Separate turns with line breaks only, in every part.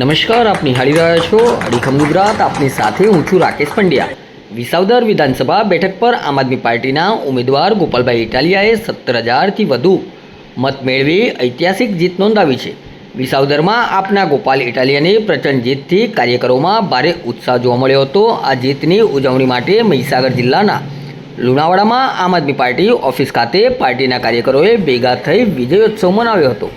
નમસ્કાર, આપ નિહાળી રહ્યા છો અડીખમ ગુજરાત. આપની સાથે હું છું રાકેશ પંડ્યા. વિસાવદર વિધાનસભા બેઠક પર આમ આદમી પાર્ટીના ઉમેદવાર ગોપાલભાઈ ઇટાલિયાએ સત્તર હજારથી વધુ મત મેળવી ઐતિહાસિક જીત નોંધાવી છે. વિસાવદરમાં આપના ગોપાલ ઇટાલિયાની પ્રચંડ જીતથી કાર્યકરોમાં ભારે ઉત્સાહ જોવા મળ્યો હતો. આ જીતની ઉજવણી માટે મહીસાગર જિલ્લાના લુણાવાડામાં આમ આદમી પાર્ટી ઓફિસ ખાતે પાર્ટીના કાર્યકરોએ ભેગા થઈ વિજયોત્સવ મનાવ્યો હતો.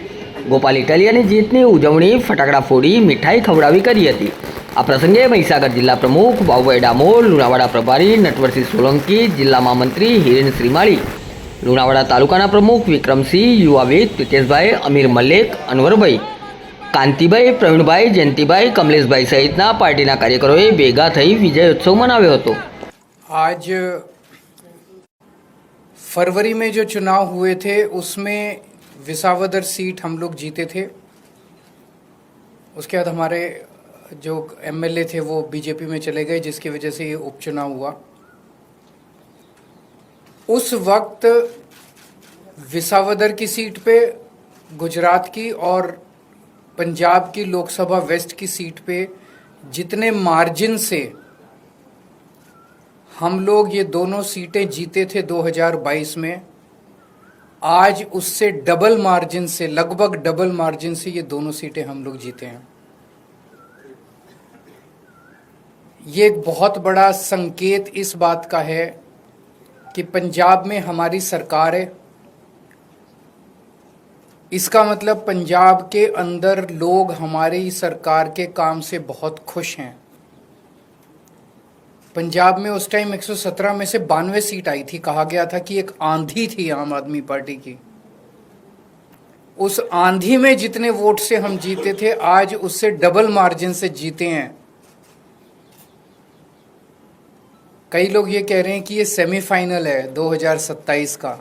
ગોપાલ ઇટાલિયાની જીતની ઉજવણી ફટાકડા ફોડી મીઠાઈ ખવડાવી કરી હતી આ પ્રસંગે મહીસાગર જિલ્લા પ્રમુખ બાબુભાઈ ડામોર લુણાવાડા પ્રભારી નટવરસિંહ સોલંકી જિલ્લા મહામંત્રી હિરેન શ્રીમાળી લુણાવાડા તાલુકાના પ્રમુખ વિક્રમસિંહ યુવાવિદ પ્રિતેશભાઈ અમીર મલ્લિક અનવરભાઈ કાંતિભાઈ પ્રવીણભાઈ જયંતિભાઈ કમલેશભાઈ સહિતના પાર્ટીના કાર્યકરોએ ભેગા થઈ વિજયોત્સવ મનાવ્યો હતો
आज फरवरी में जो चुनाव हुए थे उसमें विसावदर सीट हम लोग जीते थे। उसके बाद हमारे जो एमएलए थे वो बीजेपी में चले गए, जिसकी वजह से ये उपचुनाव हुआ। उस वक्त विसावदर की सीट पे, गुजरात की और पंजाब की लोकसभा वेस्ट की सीट पे जितने मार्जिन से हम लोग ये दोनों सीटें जीते थे 2022 में आज उससे डबल मार्जिन से, लगभग डबल मार्जिन से ये दोनों सीटें हम लोग जीते हैं। ये एक बहुत बड़ा संकेत इस बात का है कि पंजाब में हमारी सरकार है। इसका मतलब पंजाब के अंदर लोग हमारी सरकार के काम से बहुत खुश हैं। पंजाब में उस टाइम 117 में से बानवे सीट आई थी। कहा गया था कि एक आंधी थी आम आदमी पार्टी की। उस आंधी में जितने वोट से हम जीते थे, आज उससे डबल मार्जिन से जीते हैं। कई लोग ये कह रहे हैं कि ये सेमीफाइनल है 2027 का।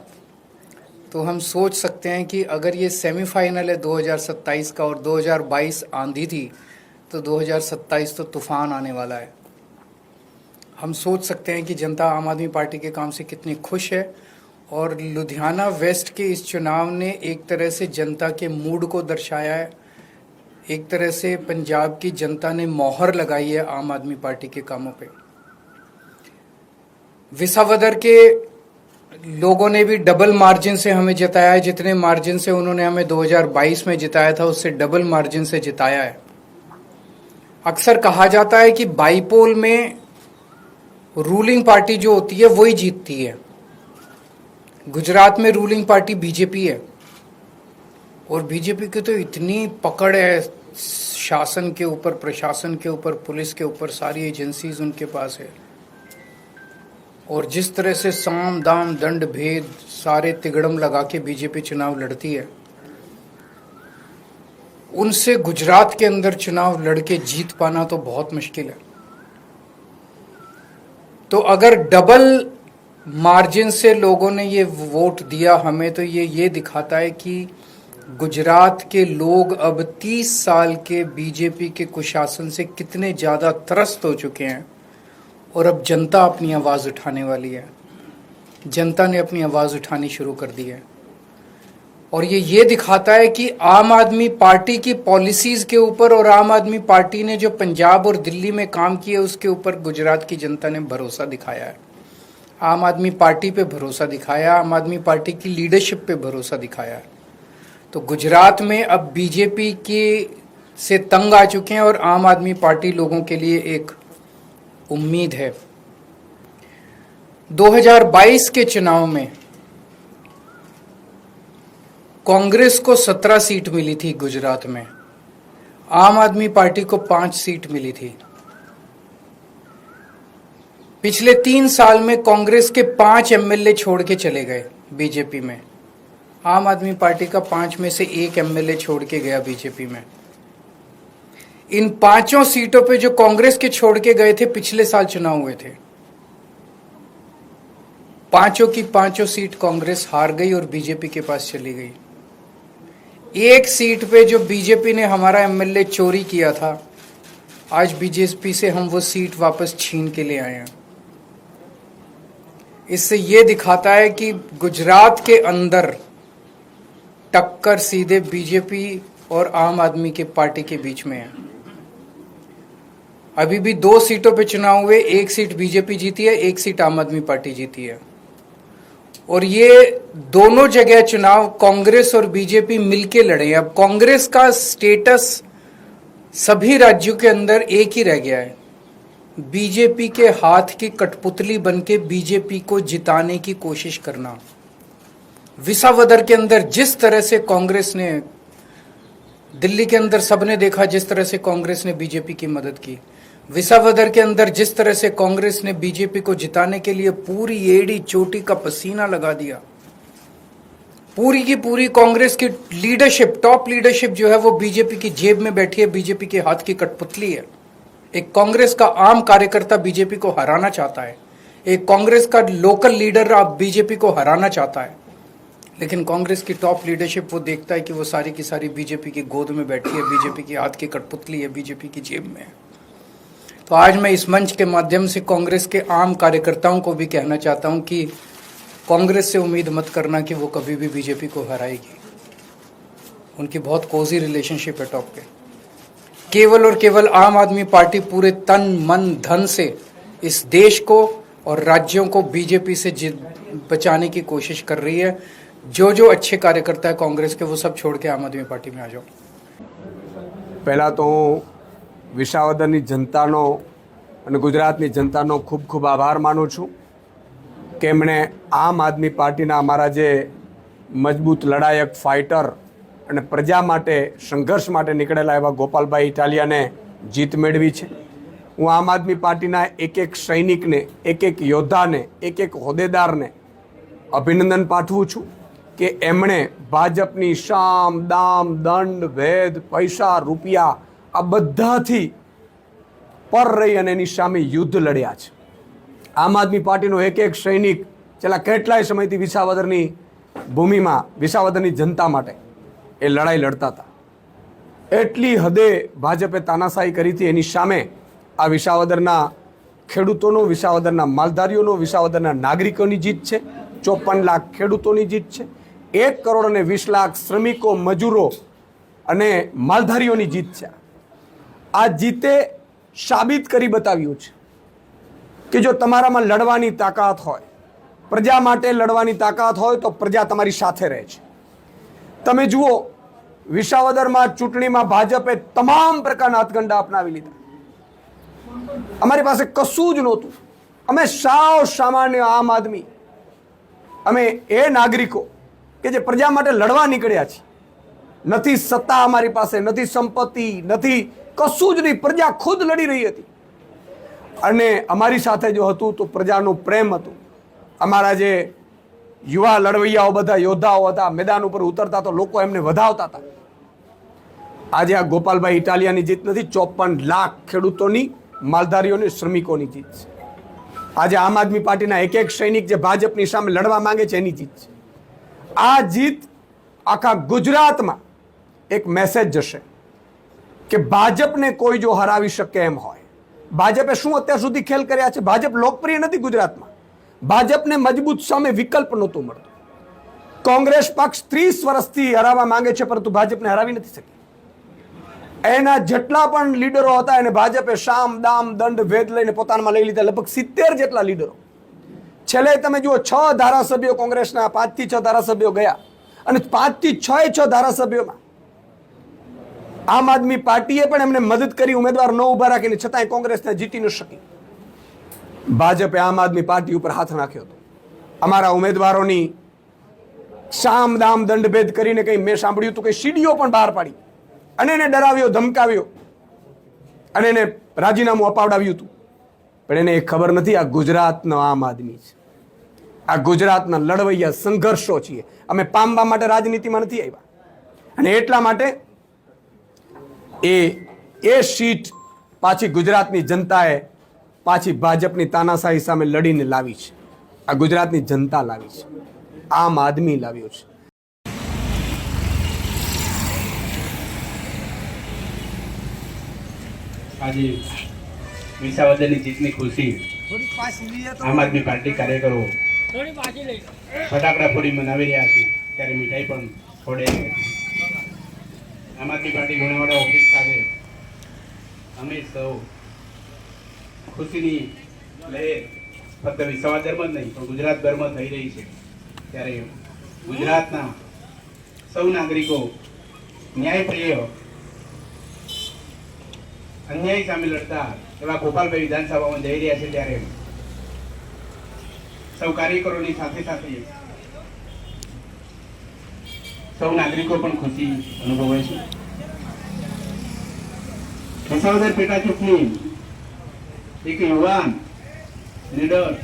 तो हम सोच सकते हैं कि अगर ये सेमीफाइनल है 2027 का और 2022 आंधी थी तो 2027 तो तूफ़ान आने वाला है। हम सोच सकते हैं कि जनता आम आदमी पार्टी के काम से कितनी खुश है और लुधियाना वेस्ट के इस चुनाव ने एक तरह से जनता के मूड को दर्शाया है। एक तरह से पंजाब की जनता ने मोहर लगाई है आम आदमी पार्टी के कामों पे। विसावदर के लोगों ने भी डबल मार्जिन से हमें जिताया है। जितने मार्जिन से उन्होंने हमें 2022 में जिताया था, उससे डबल मार्जिन से जिताया है। अक्सर कहा जाता है कि बाईपोल में रूलिंग पार्टी जो होती है, वही जीतती है। गुजरात में रूलिंग पार्टी बीजेपी है। और बीजेपी की तो इतनी पकड़ है, शासन के ऊपर, प्रशासन के ऊपर, पुलिस के ऊपर, सारी एजेंसीज उनके पास है। और जिस तरह से साम, दाम, दंड, भेद, सारे तिगड़म लगा के बीजेपी चुनाव लड़ती है, उनसे गुजरात के अंदर चुनाव लड़के जीत पाना तो बहुत मुश्किल है। तो अगर डबल मार्जिन से लोगों ने ये वोट दिया हमें तो ये ये दिखाता है कि गुजरात के लोग अब 30 साल के बीजेपी के कुशासन से कितने ज़्यादा त्रस्त हो चुके हैं और अब जनता अपनी आवाज़ उठाने वाली है। जनता ने अपनी आवाज़ उठानी शुरू कर दी है। और ये ये दिखाता है कि आम आदमी पार्टी की पॉलिसीज़ के ऊपर और आम आदमी पार्टी ने जो पंजाब और दिल्ली में काम किया उसके ऊपर गुजरात की जनता ने भरोसा दिखाया है। आम आदमी पार्टी पे भरोसा दिखाया, आम आदमी पार्टी की लीडरशिप पे भरोसा दिखाया है। तो गुजरात में अब बीजेपी के से तंग आ चुके हैं और आम आदमी पार्टी लोगों के लिए एक उम्मीद है। 2022 के चुनाव में कांग्रेस को 17 सीट मिली थी गुजरात में। आम आदमी पार्टी को पाँच सीट मिली थी। पिछले तीन साल में कांग्रेस के पाँच एमएलए छोड़ के चले गए बीजेपी में। आम आदमी पार्टी का पाँच में से एक एमएलए छोड़ के गया बीजेपी में। इन पाँचों सीटों पे जो कांग्रेस के छोड़ के गए थे, पिछले साल चुनाव हुए थे। पाँचों की पाँचों सीट कांग्रेस हार गई और बीजेपी के पास चली गई। एक सीट पे जो बीजेपी ने हमारा एमएलए चोरी किया था, आज बीजेपी से हम वो सीट वापस छीन के ले आए हैं। इससे ये दिखाता है कि गुजरात के अंदर टक्कर सीधे बीजेपी और आम आदमी के पार्टी के बीच में है। अभी भी दो सीटों पे चुनाव हुए, एक सीट बीजेपी जीती है, एक सीट आम आदमी पार्टी जीती है। और ये दोनों जगह चुनाव कांग्रेस और बीजेपी मिलके लड़े हैं। अब कांग्रेस का स्टेटस सभी राज्यों के अंदर एक ही रह गया है। बीजेपी के हाथ की कठपुतली बनके बीजेपी को जिताने की कोशिश करना। विसावदर के अंदर जिस तरह से कांग्रेस ने, दिल्ली के अंदर सबने देखा जिस तरह से कांग्रेस ने बीजेपी की मदद की। विसावदर के अंदर जिस तरह से कांग्रेस ने बीजेपी को जिताने के लिए पूरी एड़ी चोटी का पसीना लगा दिया, पूरी की पूरी कांग्रेस की लीडरशिप, टॉप लीडरशिप जो है वो बीजेपी की जेब में बैठी है, बीजेपी के हाथ की कठपुतली है। एक कांग्रेस का आम कार्यकर्ता बीजेपी को हराना चाहता है। एक कांग्रेस का लोकल लीडर आप बीजेपी को हराना चाहता है। लेकिन कांग्रेस की टॉप लीडरशिप वो देखता है कि वो सारी की सारी बीजेपी की गोद में बैठी है, बीजेपी की हाथ की कठपुतली है, बीजेपी की जेब में है। तो आज मैं इस मंच के माध्यम से कांग्रेस के आम कार्यकर्ताओं को भी कहना चाहता हूँ कि कांग्रेस से उम्मीद मत करना कि वो कभी भी बीजेपी को हराएगी। उनकी बहुत कोजी रिलेशनशिप है टॉप के केवल और केवल आम आदमी पार्टी पूरे तन, मन, धन से इस देश को और राज्यों को बीजेपी से बचाने की कोशिश कर रही है। जो जो अच्छे कार्यकर्ता है कांग्रेस के, वो सब छोड़ के आम आदमी पार्टी में आ जाओ।
पहला तो વિસાવદરની જનતાનો અને ગુજરાતની જનતાનો ખૂબ ખૂબ આભાર માનું છું કે એમણે આમ આદમી પાર્ટીના અમારા જે મજબૂત લડાયક ફાઇટર અને પ્રજા માટે સંઘર્ષ માટે નીકળેલા એવા ગોપાલભાઈ ઇટાલિયાને જીત મેળવી છે. હું આમ આદમી પાર્ટીના એક એક સૈનિકને એક એક યોદ્ધાને એક એક હોદ્દેદારને અભિનંદન પાઠવું છું કે એમણે ભાજપની શામ, દામ, દંડ, ભેદ, પૈસા, રૂપિયા આ બધાથી પર રહી અને એની સામે યુદ્ધ લડ્યા છે. આમ આદમી પાર્ટીનો એક એક સૈનિક છેલ્લા કેટલાય સમયથી વિસાવદરની ભૂમિમાં, વિસાવદરની જનતા માટે એ લડાઈ લડતા હતા. એટલી હદે ભાજપે તાનાશાહી કરી હતી, એની સામે આ વિસાવદરના ખેડૂતોનો, વિસાવદરના માલધારીઓનો, વિસાવદરના નાગરિકોની જીત છે, ચોપન લાખ ખેડૂતોની જીત છે, એક કરોડ અને વીસ લાખ શ્રમિકો, મજૂરો અને માલધારીઓની જીત છે. આ જીતે સાબિત કરી બતાવ્યું છે કે જો તમારામાં લડવાની તાકાત હોય, પ્રજા માટે લડવાની તાકાત હોય તો પ્રજા તમારી સાથે રહે છે. તમે જુઓ, વિસાવદરમાં ચૂંટણીમાં ભાજપે તમામ પ્રકારના હાથગંડા અપનાવી લીધા. અમારી પાસે કશું જ નહોતું. અમે સાવ સામાન્ય આમ આદમી. અમે એ નાગરિકો કે જે પ્રજા માટે લડવા નીકળ્યા છીએ નથી સત્તા અમારી પાસે, નથી સંપત્તિ, નથી કશું જ નહીં. પ્રજા ખુદ લડી રહી હતી. અને અમારી સાથે જો હતું તો પ્રજાનું પ્રેમ હતું. અમારા જે યુવા લડવૈયાઓ બધા, યોદ્ધાઓ હતા, મેદાન ઉપર ઉતરતા તો લોકો એમને વધાવતા હતા. આજે આ ગોપાલભાઈ ઇટાલિયાની જીત નથી ચોપન લાખ ખેડૂતોની, માલધારીઓની, શ્રમિકોની જીત છે. આજે આમ આદમી પાર્ટીના એક એક સૈનિક જે ભાજપની સામે લડવા માંગે છે, એની જીત છે. આ જીત આખા ગુજરાતમાં એક મેસેજ જશે. કે ભાજપને કોઈ જો હરાવી શકે એમ હોય. ભાજપે શું અત્યાર સુધી ખેલ કર્યા છે? ભાજપ લોકપ્રિય નથી ગુજરાતમાં. ભાજપને મજબૂત સામે વિકલ્પ નહોતું મળતું. કોંગ્રેસ પક્ષ ત્રીસ વર્ષથી હરાવવા માંગે છે, પરંતુ ભાજપને હરાવી નથી શકી. એના જેટલા પણ લીડરો હતા, એને ભાજપે શામ, દામ, દંડ ભેદ લઈને પોતાનામાં લઈ લીધા, લગભગ સિત્તેર જેટલા લીડરો. છેલ્લે તમે જુઓ, છ ધારાસભ્યો કોંગ્રેસના, પાંચથી છ ધારાસભ્યો ગયા. અને પાંચથી છ છ ધારાસભ્યોમાં આમ આદમી પાર્ટીએ પણ એમને મદદ કરી, ઉમેદવાર ન ઊભા રાખીને છતાંય કોંગ્રેસને જીતી ન શકી. ભાજપે આમ આદમી પાર્ટી ઉપર હાથ નાખ્યો હતો. અમારા ઉમેદવારોની શામ દામ દંડભેદ કરીને કંઈ મેં સાંભળ્યું હતું કે સીડીઓ પણ બહાર પાડી. અને એને ડરાવ્યો, ધમકાવ્યો. અને એને રાજીનામું અપાવડાવ્યું હતું. પણ એને એ ખબર નથી, આ ગુજરાતનો આમ આદમી છે. આ ગુજરાતના લડવૈયા સંઘર્ષો છીએ. અમે પામવા માટે રાજનીતિમાં નથી આવ્યા. અને એટલા માટે એ એ સીટ પાછી ગુજરાતની જનતાએ પાછી ભાજપની તાનાશાહી સામે લડીને લાવી છે. આ ગુજરાતની જનતા લાવી છે. આમ આદમી લાવ્યો છે.
આજે વિસાવદરની જીતની ખુશી આમ આદમી પાર્ટી કાર્યકરો ફટાકડા ફોડી મનાવી રહ્યા છે. ત્યારે મીઠાઈ પણ ફોડે આમ પાર્ટી ઘણા ઓફિસ સાથે અમે સૌ ખુશીની લહેર ફક્ત વિસાવદરમાં જ નહીં, પણ ગુજરાતભરમાં થઈ રહી છે. ત્યારે ગુજરાતના સૌ નાગરિકો ન્યાયપ્રિય, અન્યાય સામે લડતા એવા ગોપાલભાઈ વિધાનસભામાં જઈ રહ્યા છે ત્યારે સૌ કાર્યકરોની સાથે સાથે સૌ નાગરિકો પણ ખુશી અનુભવે છે. વિસાવદર પેટા ચૂંટણી, એક યુવાન નિડર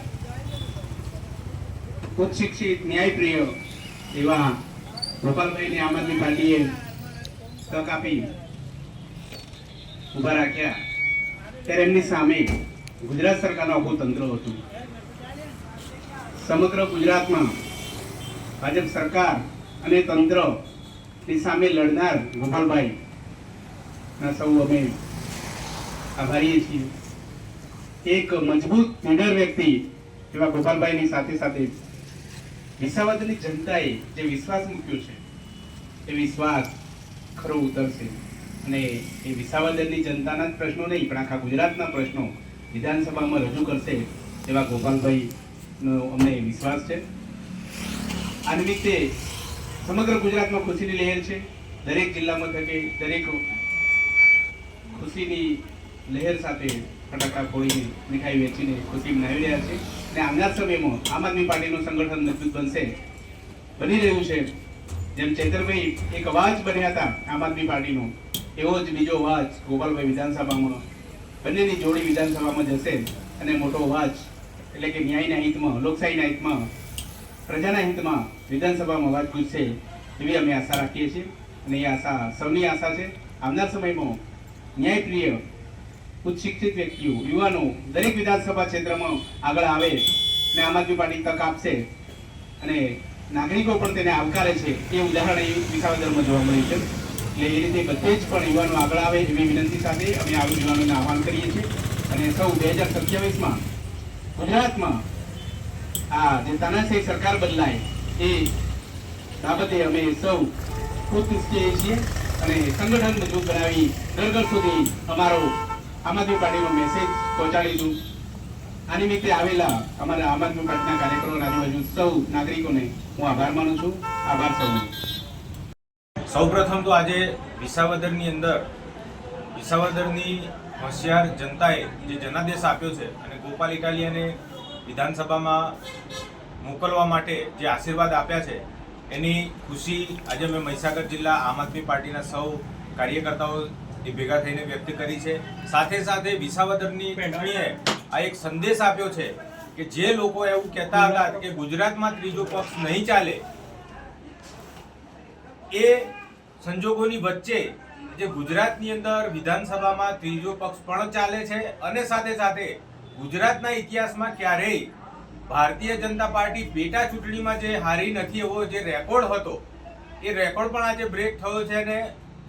ઉચ્ચ શિક્ષિત ન્યાયપ્રિય એવા ગોપાલભાઈને આમ આદમી પાર્ટીએ તક આપી ઊભા રાખ્યા. ત્યારે એમની સામે ગુજરાત સરકારનું આખું તંત્ર હતું. સમગ્ર ગુજરાતમાં ભાજપ સરકાર અને તંત્રની સામે લડનાર ગોપાલભાઈ ના સૌ અમે આભારીએ છીએ. એક મજબૂત નીડર વ્યક્તિ એવા ગોપાલભાઈની સાથે સાથે વિસાવદરની જનતાએ જે વિશ્વાસ મૂક્યો છે, એ વિશ્વાસ ખરો ઉતરશે. અને એ વિસાવદરની જનતાના જ પ્રશ્નો નહીં, પણ આખા ગુજરાતના પ્રશ્નો વિધાનસભામાં રજૂ કરશે એવા ગોપાલભાઈનો અમને વિશ્વાસ છે. આ નિમિત્તે સમગ્ર ગુજરાતમાં ખુશીની લહેર છે. દરેક જિલ્લામાં થકે દરેક ખુશીની લહેર સાથે ફટાકડા ફોડીને મીઠાઈ વેચીને ખુશી મનાવી રહ્યા છે. અને આવનાર સમયમાં આમ આદમી પાર્ટીનું સંગઠન મજબૂત બનશે. બની રહ્યું છે. જેમ ચેતરભાઈ એક અવાજ બન્યા હતા આમ આદમી પાર્ટીનો, એવો જ બીજો અવાજ ગોપાલભાઈ વિધાનસભામાં બંનેની જોડી વિધાનસભામાં જશે. અને મોટો અવાજ એટલે કે ન્યાયના હિતમાં, લોકશાહીના હિતમાં, પ્રજાના હિતમાં વિધાનસભામાં અવાજ પૂછશે એવી અમે આશા રાખીએ છીએ અને એ આશા સૌની આશા છે. આવનાર સમયમાં ન્યાયપ્રિય ઉચ્ચ શિક્ષિત વ્યક્તિઓ, યુવાનો દરેક વિધાનસભા ક્ષેત્રમાં આગળ આવે અને આમ આદમી પાર્ટી તક આપશે અને નાગરિકો પણ તેને આવકારે છે એ ઉદાહરણ એ વિસાવદરમાં જોવા મળ્યું છે. એટલે એ રીતે બધે જ પણ યુવાનો આગળ આવે એવી વિનંતી સાથે અમે આવી યુવાનોને આહવાન કરીએ છીએ. અને સૌ બે હજાર સત્યાવીસમાં ગુજરાતમાં આ જે તાનાશાહી સરકાર બદલાય એ બાબતે અમે સૌ ખુદ ઈચ્છીએ છીએ અને સંગઠન મજબૂત બનાવી ઘર ઘર સુધી અમારો આમ આદમી પાર્ટીનો મેસેજ પહોંચાડીશું. આ નિમિત્તે આવેલા અમારા આમ આદમી પાર્ટીના કાર્યકરો આજુબાજુ સૌ નાગરિકોને હું આભાર માનું છું. આભાર સૌનો.
સૌપ્રથમ તો આજે વિસાવદરની અંદર વિસાવદરની હોશિયાર જનતાએ જે જનાદેશ આપ્યો છે અને ગોપાલ ઇટાલિયાને વિધાનસભામાં મોકલવા માટે જે આશીર્વાદ આપ્યા છે, એની ખુશી આજે મેં મહીસાગર જિલ્લા આમ આદમી પાર્ટીના સૌ કાર્યકર્તાઓ એ ભેગા થઈને વ્યક્ત કરી છે. સાથે સાથે વિસાવદરની ચૂંટણીએ આ એક સંદેશ આપ્યો છે કે જે લોકો એવું કહેતા હતા કે ગુજરાતમાં ત્રીજો પક્ષ નહીં ચાલે, એ સંજોગોની વચ્ચે જે ગુજરાતની અંદર વિધાનસભામાં ત્રીજો પક્ષ પણ ચાલે છે અને સાથે સાથે ગુજરાતના ઇતિહાસમાં ક્યારેય ભારતીય જનતા પાર્ટી પેટા ચૂંટણીમાં જે હારી નથી એવો જે રેકોર્ડ હતો, એ રેકોર્ડ પણ આજે બ્રેક થયો છે અને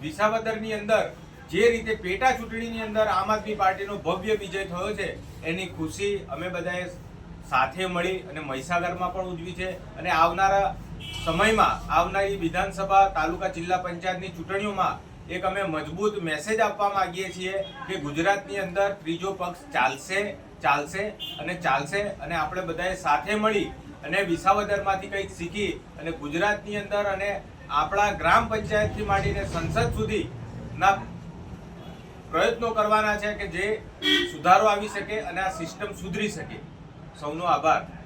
વિસાવદરની અંદર જે રીતે પેટા ચૂંટણીની અંદર આમ આદમી પાર્ટીનો ભવ્ય વિજય થયો છે, એની ખુશી અમે બધાએ સાથે મળી અને મહીસાગરમાં પણ ઉજવી છે અને આવનારા સમયમાં આવનારી વિધાનસભા, તાલુકા, જિલ્લા પંચાયતની ચૂંટણીઓમાં એક અમે મજબૂત મેસેજ આપવા માંગીએ છીએ કે ગુજરાતની અંદર ત્રીજો પક્ષ ચાલશે ચાલશે અને ચાલશે અને આપણે બધાએ સાથે મળી અને વિસાવદરમાંથી કંઈક શીખી અને ગુજરાતની અંદર અને આપણા ગ્રામ પંચાયતથી માંડીને સંસદ સુધી ના પ્રયત્નો કરવાના છે કે જે સુધારો આવી શકે અને આ સિસ્ટમ સુધરી શકે. સૌનો આભાર.